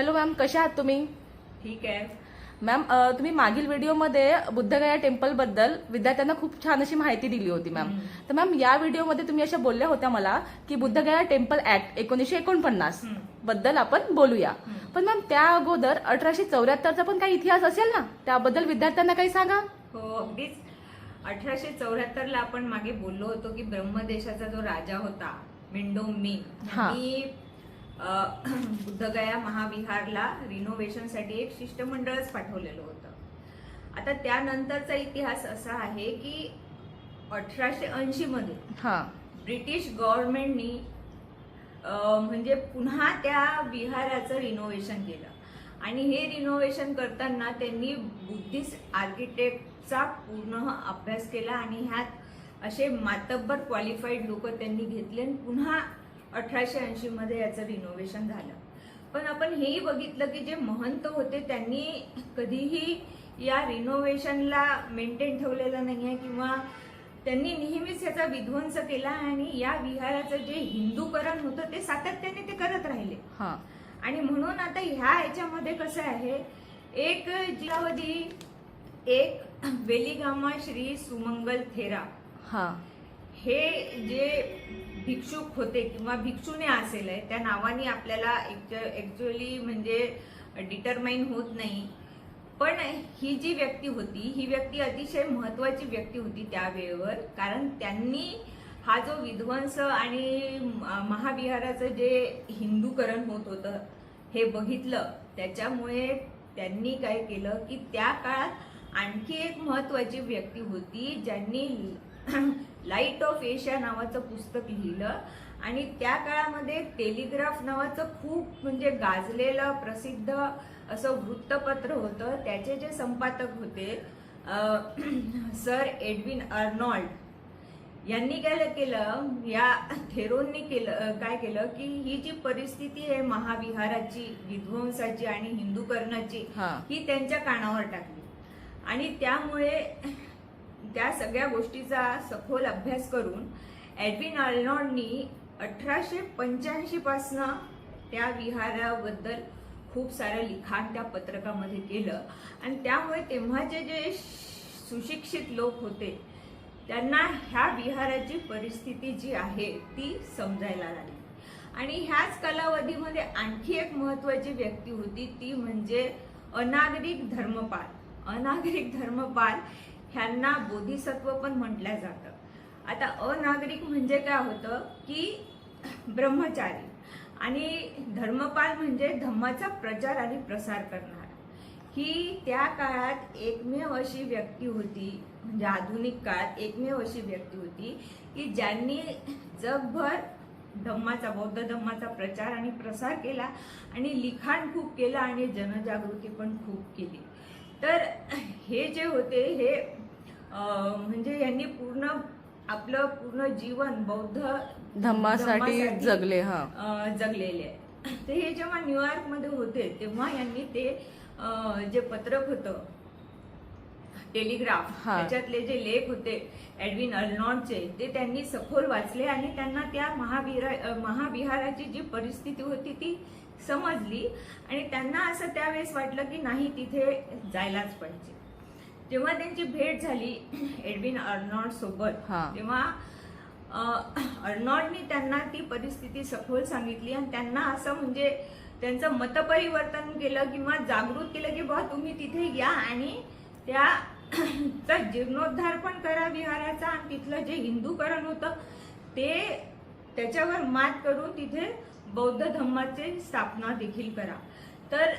Hello ma'am कशा आहात तुम्ही? ठीक आहे. मॅम तुम्ही मागील व्हिडिओमध्ये बुद्धगया टेम्पलबद्दल विद्यार्थ्यांना खूप छान अशी माहिती दिली होती मॅम. तर मॅम या व्हिडिओमध्ये तुम्ही अशा बोलल्या होत्या मला की बुद्धगया टेम्पल ऍक्ट एकोणीसशे एकोणपन्नास. बद्दल आपण बोलूया. पण मॅम त्या अगोदर अठराशे चौऱ्याहत्तरचा पण काही इतिहास असेल ना? त्याबद्दल विद्यार्थ्यांना काही सांगा. हो अगदीच. अठराशे चौऱ्याहत्तर ला आपण मागे बोललो होतो की ब्रह्मदेशाचा जो राजा होता मिंडो अ, बुद्धगया महाविहारला रिनोव्हेशनसाठी एक शिष्टमंडळच पाठवलेलं होतं. आता त्यानंतरचा इतिहास असा आहे की अठराशे ऐंशी मध्ये हा. ब्रिटिश गव्हर्नमेंटनी म्हणजे पुन्हा त्या विहाराचं रिनोव्हेशन केलं. आणि हे रिनोव्हेशन करताना त्यांनी बुद्धिस्ट आर्किटेक्टचा पूर्ण अभ्यास केला आणि ह्यात असे मातब्बर क्वालिफाईड लोक त्यांनी घेतले आणि पुन्हा अठराशे ऐंशी मध्ये याचं रिनोव्हेशन झालं. पण आपण हेही बघितलं की जे महंत होते त्यांनी कधीही या रिनोव्हेशनला मेंटेन ठेवलेलं नाहीये किंवा त्यांनी नेहमीच याचा विध्वंस केला आणि या विहाराचं जे हिंदूकरण होतं ते सातत्याने ते करत राहिले. हा. आणि म्हणून आता ह्या ह्याच्यामध्ये कसं आहे एक जिल्हावधी एक वेलिगामा श्री सुमंगल थेरा. हा. हे जे भिक्षुक होते किंवा भिक्षुने असेल आहे त्या नावाने आपल्याला ॲक्च्युअली म्हणजे डिटरमाइन होत नाही. पण ही जी व्यक्ती होती ही व्यक्ती अतिशय महत्वाची व्यक्ती होती त्या वेळेवर कारण त्यांनी हा जो विध्वंस आणि महाविहाराचं जे हिंदूकरण होत होतं हे बघितलं. त्याच्यामुळे त्यांनी काय केलं की त्या काळात आणखी एक महत्वाची व्यक्ती होती ज्यांनी लाइट ऑफ एशिया नावाचं पुस्तक लिहिलं. आणि त्या काळामध्ये टेलिग्राफ नावाचं खूप म्हणजे गाजलेलं प्रसिद्ध असं वृत्तपत्र होतं. त्याचे जे संपादक होते सर एडविन अर्नॉल्ड यांनी काय केलं या थेरोननी केलं काय केलं की ही जी परिस्थिती आहे महाविहाराची विध्वंसाची आणि हिंदूकरणाची हा. ही त्यांच्या कानावर टाकली. आणि त्यामुळे त्या सगळ्या गोष्टीचा सखोल अभ्यास करून एडविन आर्नॉल्डनी अठराशे पंच्याऐंशीपासनं त्या विहाराबद्दल खूप सारं लिखाण त्या पत्रकामध्ये केलं. आणि त्यामुळे तेव्हाचे जे सुशिक्षित लोक होते त्यांना ह्या विहाराची परिस्थिती जी आहे ती समजायला लागली. आणि ह्याच कालावधीमध्ये आणखी एक महत्त्वाची व्यक्ती होती ती म्हणजे अनागरिक धर्मपाल. अनागरिक धर्मपाल ह्यांना बोधिसत्व पण म्हटलं जातं. आता अनागरिक म्हणजे काय होतं की ब्रह्मचारी आणि धर्मपाल म्हणजे धम्माचा प्रचार आणि प्रसार करणार. ही त्या काळात एकमेव अशी व्यक्ती होती म्हणजे आधुनिक काळात एकमेव अशी व्यक्ती होती की ज्यांनी जगभर धम्माचा बौद्ध धम्माचा प्रचार आणि प्रसार केला आणि लिखाण खूप केलं आणि जनजागृती पण खूप केली. तर हे जे होते हे म्हणजे यांनी पूर्ण आपलं पूर्ण जीवन बौद्ध धम्मासाठी जगले हा. जगलेले आहे तर हे जेव्हा न्यूयॉर्कमध्ये होते तेव्हा यांनी ते जे पत्रक होतं टेलिग्राफ. त्याच्यातले जे लेख होते एडविन अर्नॉल्डचे ते त्यांनी सखोल वाचले आणि त्यांना त्या महाविरा महाविहाराची जी परिस्थिती होती ती समजली. आणि त्यांना असं त्यावेळेस वाटलं की नाही तिथे जायलाच पाहिजे. जेव्हा त्यांची भेट झाली एडविन अर्नॉल्ड सोबत. तेव्हा अर्नॉल्डनी त्यांना ती परिस्थिती सखोल सांगितली आणि त्यांना असं म्हणजे त्यांचं मतपरिवर्तन केलं किंवा जागृत केलं की बा तुम्ही तिथे या आणि त्या चा जीर्णोद्धार पण करा विहाराचा आणि तिथलं जे हिंदूकरण होतं ते त्याच्यावर मात करून तिथे बौद्ध धम्माची स्थापना देखील करा तर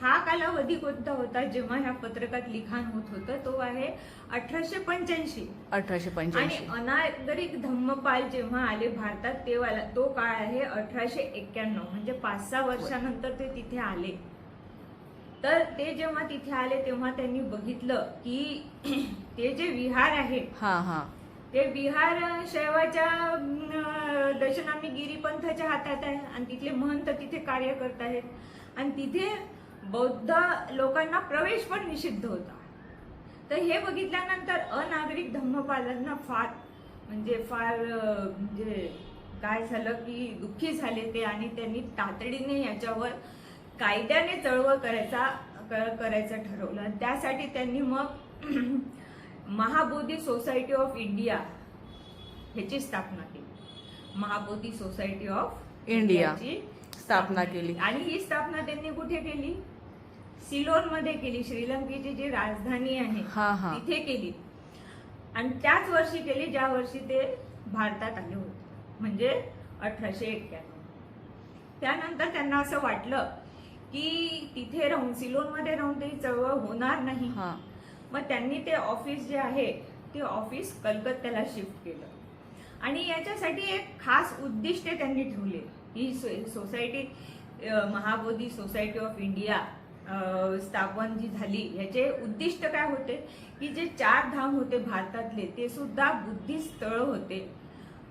हा कालावधी कोणता होता? जेव्हा ह्या पत्रकात लिखाण होत होतं तो आहे अठराशे पंच्याऐंशी. अठराशे आणि पंच्याऐंशी अनागरिक धम्मपाल जेव्हा आले भारतात तेव्हा तो काळ आहे अठराशे एक्क्याण्णव. म्हणजे पाच सहा वर्षानंतर ते तिथे आले. तर ते जेव्हा तिथे आले तेव्हा त्यांनी बघितलं की ते जे विहार आहे हा हा. ते विहार शैवाच्या दशनामी गिरीपंथाच्या हातात आहे. आणि तिथले महंत तिथे कार्य करत आहेत. आणि तिथे बौद्ध लोकांना प्रवेश पण निषिद्ध होता. तर हे बघितल्यानंतर अनागरिक धम्मपालांना फार म्हणजे फार म्हणजे काय झालं की दुःखी झाले ते आणि त्यांनी तातडीने याच्यावर कायद्याने चळवळ करायचा करायचं ठरवलं. त्यासाठी त्यांनी मग महाबोधी सोसायटी ऑफ इंडिया ह्याची स्थापना केली. Mahabodhi society of India. इंडियाची स्थापना केली. आणि ही स्थापना त्यांनी कुठे केली? सिलोनमध्ये केली श्रीलंकेची जी राजधानी आहे हा हा. तिथे केली. आणि त्याच वर्षी केली ज्या वर्षी ते भारतात आले होते. म्हणजे अठराशे एक्क्याण्णव. त्यानंतर त्यांना असं वाटलं की तिथे राहून सिलोनमध्ये राहून तरी चळवळ होणार नाही. हा. मग त्यांनी ते ऑफिस जे आहे ते ऑफिस कलकत्त्याला शिफ्ट केलं. आणि याच्यासाठी एक खास उद्दिष्ट त्यांनी ठेवले. ही so- society Mahabodhi society of India स्थापन जी झाली याचे उद्दिष्ट काय होते? की जे चार धाम होते भारतातले ते सुद्धा बुद्धी स्थळ होते.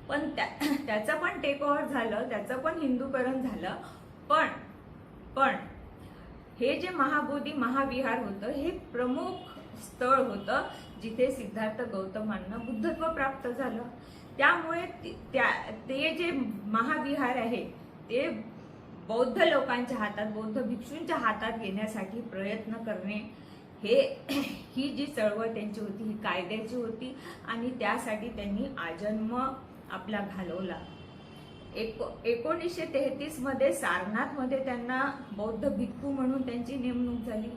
पण त्या- त्याचं पण टेक ओव्हर झालं त्याचं पण हिंदूकरण झालं. पण पण हे जे महाबोधी महाविहार होतं हे प्रमुख स्थळ होतं जिथे सिद्धार्थ गौतमांना बुद्धत्व प्राप्त झालं. त्यामुळे त्या ते जे महाविहार आहे ते बौद्ध लोकांच्या हातात बौद्ध भिक्षूंच्या हातात घेण्यासाठी प्रयत्न करणे हे ही जी चळवळ त्यांची होती ही कायद्याची होती आणि त्यासाठी त्यांनी आजन्म आपला घालवला. एको एकोणीसशे तेहतीसमध्ये सारनाथमध्ये त्यांना बौद्ध भिक्खू म्हणून त्यांची नेमणूक झाली.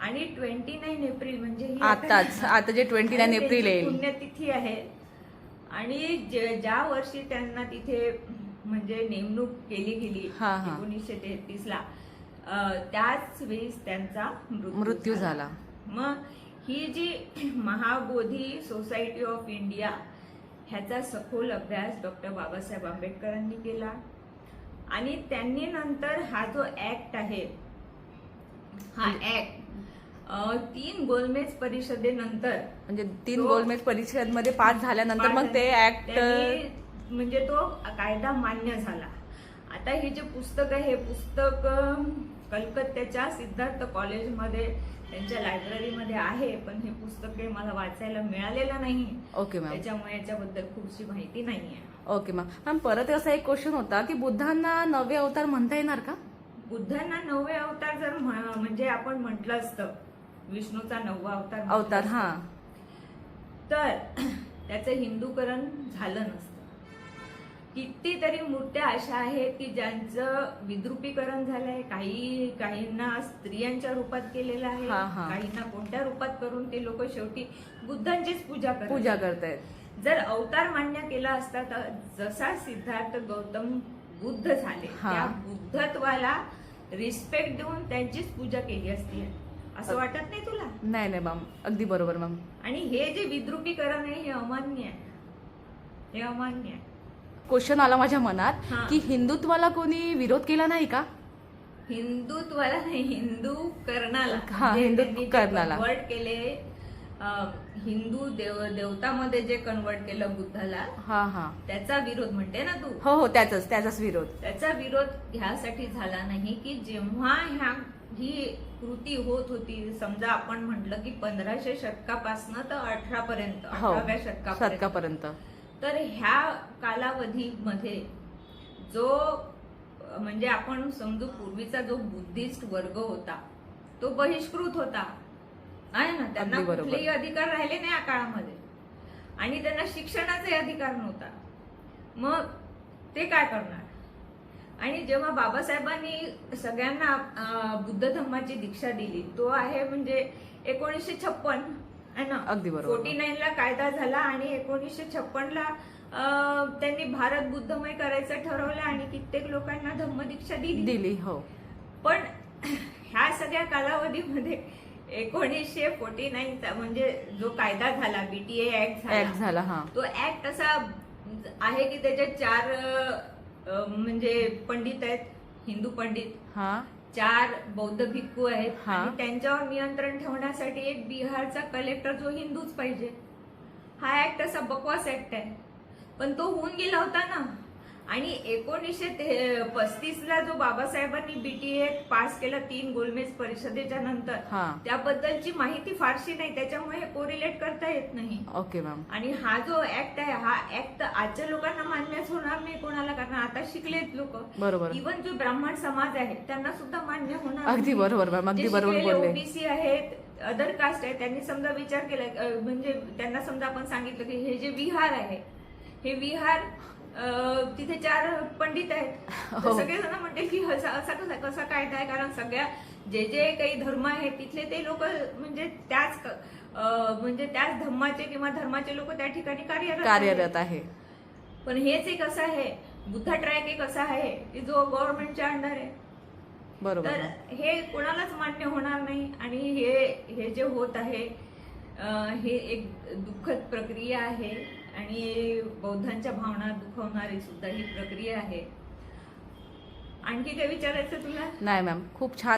आणि ट्वेंटी नाईन एप्रिल म्हणजे आताच आता जे ट्वेंटी नाईन एप्रिल पुण्यतिथी आहे. आणि ज्या वर्षी त्यांना तिथे म्हणजे नेमणूक केली गेली हा, हा. एकोणीसशे तेहतीस ला अं, त्याच वेळेस त्यांचा मृत्यू झाला. मग ही जी महाबोधी सोसायटी ऑफ इंडिया ह्याचा सखोल अभ्यास डॉक्टर बाबासाहेब आंबेडकरांनी केला. आणि त्यांनी नंतर हा जो ऍक्ट आहे हा ऍक्ट तीन गोलमेज परिषदेनंतर म्हणजे तीन तो- गोलमेज परिषदमध्ये पास झाल्यानंतर मग ते ऍक्ट त्यांनी म्हणजे तो कायदा मान्य झाला. आता हे जे पुस्तक आहे हे पुस्तक कलकत्त्याच्या सिद्धार्थ कॉलेजमध्ये त्यांच्या लायब्ररीमध्ये आहे पण हे पुस्तक काही मला वाचायला मिळालेलं नाही. ओके मॅम त्याच्यामुळे याच्याबद्दल खूपशी माहिती नाहीये ओके मॅम मॅम परत असा एक क्वेश्चन होता की बुद्धांना नवे अवतार म्हणता येणार का? बुद्धांना नवे अवतार जर म्ह- म्हणजे आपण म्हटलं असतं विष्णूचा नववा अवतार अवतार हा. तर त्याचं हिंदूकरण झालं नसतं. कितीतरी मूर्त्या अशा आहेत की ज्यांचं विद्रुपीकरण झालंय काही काहींना स्त्रियांच्या रूपात केलेलं आहे. काहींना कोणत्या रूपात करून ते लोक शेवटी बुद्धांचीच पूजा पूजा करतायत. जर अवतार मान्य केला असता तर जसा सिद्धार्थ गौतम बुद्ध झाले. त्या बुद्धत्वाला रिस्पेक्ट देऊन त्यांचीच पूजा केली असती. असं वाटत नाही तुला? नाही नाही मॅम. अगदी बरोबर मॅम. आणि हे जे विद्रुपीकरण आहे हे अमान्य आहे. हे अमान्य आहे. क्वेश्चन आला माझ्या मनात हा. की हिंदुत्वाला कोणी विरोध केला नाही का? हिंदुत्वाला नाही हिंदू कर्णाला. हा, जे हिंदू त्यांनी जे कर्णाला. convert केले अं, हिंदू देव देवतामध्ये जे कन्वर्ट केलं बुद्धाला हा हा. त्याचा विरोध म्हणते ना तू? हो हो त्याचाच त्याचाच विरोध. त्याचा विरोध ह्यासाठी झाला नाही की जेव्हा ह्या ही कृती होत होती समजा आपण म्हटलं की पंधराशे शतकापासनं तर अठरा पर्यंत हो अठराव्या शतकापर्यंत. शतकापर्यंत. तर ह्या कालावधीमध्ये जो म्हणजे आपण समजू पूर्वीचा जो बुद्धिस्ट वर्ग होता तो बहिष्कृत होता. आहे ना? त्यांना. कुठलेही अधिकार राहिले नाही या काळामध्ये. आणि त्यांना शिक्षणाचे अधिकार नव्हता. मग ते काय करणार? आणि जेव्हा बाबासाहेबांनी सगळ्यांना बुद्ध धर्माची दीक्षा दिली तो आहे म्हणजे एकोणीसशे छप्पन ना? अगदी बरोबर. फोर्टी नाईन ला कायदा झाला आणि एकोणीसशे छप्पन ला त्यांनी भारत बुद्धमय करायचं ठरवलं आणि कित्येक लोकांना धम्मदीक्षा दिली. दिली हो. पण ह्या सगळ्या कालावधीमध्ये एकोणीसशे फोर्टी नाईनचा म्हणजे जो कायदा झाला बीटीए ऍक्ट ऍक्ट झाला झाला हा. तो ऍक्ट असा आहे की त्याच्यात चार अ, म्हणजे पंडित आहेत हिंदू पंडित. हा. चार बौद्ध भिक्खू आहेत हा. आणि त्यांच्यावर नियंत्रण ठेवण्यासाठी एक बिहारचा कलेक्टर जो हिंदूच पाहिजे. हा ऍक्ट असा बकवास ऍक्ट आहे. पण तो होऊन गेला होता ना. आणि एकोणीसशे पस्तीस ला जो बाबासाहेबांनी बीटीए पास केला तीन गोलमेज परिषदेच्या नंतर हा. त्याबद्दलची माहिती फारशी नाही. त्याच्यामुळे कोरिलेट करता येत नाही. ओके मॅम आणि हा जो ऍक्ट आहे हा ऍक्ट आजच्या लोकांना मान्यच होणार नाही कोणाला कारण आता शिकलेत लोक. बरोबर. इवन जो ब्राह्मण समाज आहे त्यांना सुद्धा मान्य होणार अगदी. बरोबर मॅम अगदी बरोबर ओबीसी आहेत अदर कास्ट आहे त्यांनी समजा विचार केला म्हणजे त्यांना समजा आपण सांगितलं की हे जे विहार आहे हे विहार तिथे चार पंडित आहेत हो. सगळेजण म्हणतील की असा असा कसा कसा कायदा आहे कारण सगळ्या जे जे काही धर्म आहेत तिथले ते लोक म्हणजे त्याच म्हणजे त्याच धर्माचे किंवा धर्माचे लोक त्या ठिकाणी कार्यरत आहेत. कार्यरत आहे पण हेच एक असं आहे बुद्धा ट्रॅक एक असा आहे की जो गव्हर्नमेंटच्या अंडर आहे बरोबर तर. हे कोणालाच मान्य होणार नाही आणि हे हे जे होत आहे हे एक दुःखद प्रक्रिया आहे आणि बौद्धांच्या भावना दुखवणारी सुद्धा ही प्रक्रिया आहे. आणखी काय विचारायचं तुला? नाही मॅम. खूप छान